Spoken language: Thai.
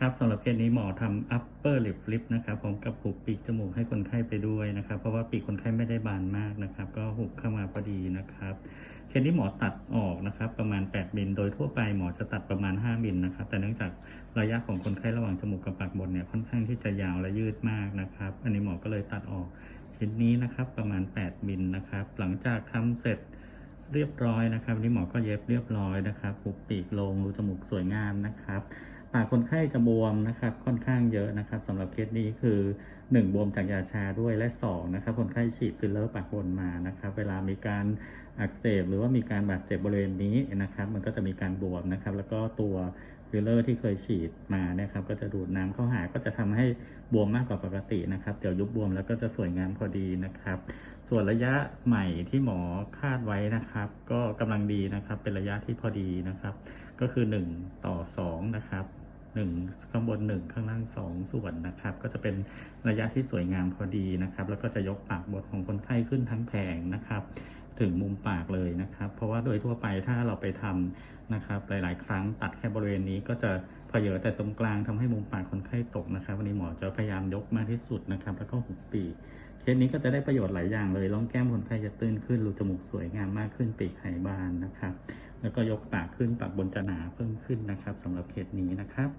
ครับสำหรับเคสนี้หมอทำ upper lip flip นะครับพร้อมกับหุบปีกจมูกให้คนไข้ไปด้วยนะครับ เพราะว่าปีกคนไข้ไม่ได้บานมากนะครับ ก็หุบเข้ามาพอดีนะครับเคสนี้หมอตัดออกนะครับ ประมาณ 8 มิลโดยทั่วไปหมอจะตัดประมาณ 5 มิลนะครับ แต่เนื่องจากระยะของคนไข้ระหว่างจมูกกับปากบนเนี่ยค่อนข้างที่จะยาวและยืดมากนะครับ อันนี้หมอก็เลยตัดออกชิ้นนี้นะครับประมาณ 8 มิลนะครับ หลังจากทำเสร็จเรียบร้อยนะครับนนี้หมอก็เย็บเรียบร้อยนะครับหุบปีกลงรูจมูกสวยงามนะครับ คนไข้จะบวมนะครับค่อนข้างเยอะนะครับสำหรับเคสนี้คือ 1 บวมจากยาชาด้วยและ2นะครับคนไข้ฉีดฟิลเลอร์ปากบนมานะครับเวลามีการอักเสบหรือว่ามีการบาดเจ็บบริเวณนี้นะครับ มันก็จะมีการบวมนะครับ แล้วก็ตัวฟิลเลอร์ที่เคยฉีดมานะครับก็จะดูดน้ำเข้าหาก็จะทำให้บวมมากกว่าปกตินะครับเดี๋ยวยุบบวมแล้วก็จะสวยงามพอดีนะครับ ส่วนระยะใหม่ที่หมอคาดไว้นะครับ ก็กำลังดีนะครับเป็นระยะที่พอดีนะครับ ก็คือ 1 ต่อ2นะครับ 1 ข้างบน 1 ข้างล่าง 2 ส่วนนะครับ ก็จะเป็นระยะที่สวยงามพอดีนะครับ แล้วก็จะยกปากบดของคนไข้ขึ้นทั้งแผงนะครับ ถึงมุมปากเลยนะครับ เพราะว่าโดยทั่วไปถ้าเราไปทำนะครับ หลาย ๆ ครั้งตัดแค่บริเวณนี้ก็จะเพเยอแต่ตรงกลางทำให้มุมปากคนไข้ตกนะครับ วันนี้หมอจะพยายามยกมากที่สุดนะครับ แล้วก็หุบปีกเคสนี้ก็จะได้ประโยชน์หลายอย่างเลยร่องแก้มคนไข้จะตื้นขึ้นรูจมูกสวยงามมากขึ้นปีกหายบานนะครับ แล้วก็ยกปากขึ้นปากบนจะหนาเพิ่มขึ้นนะครับสำหรับเคสนี้นะครับ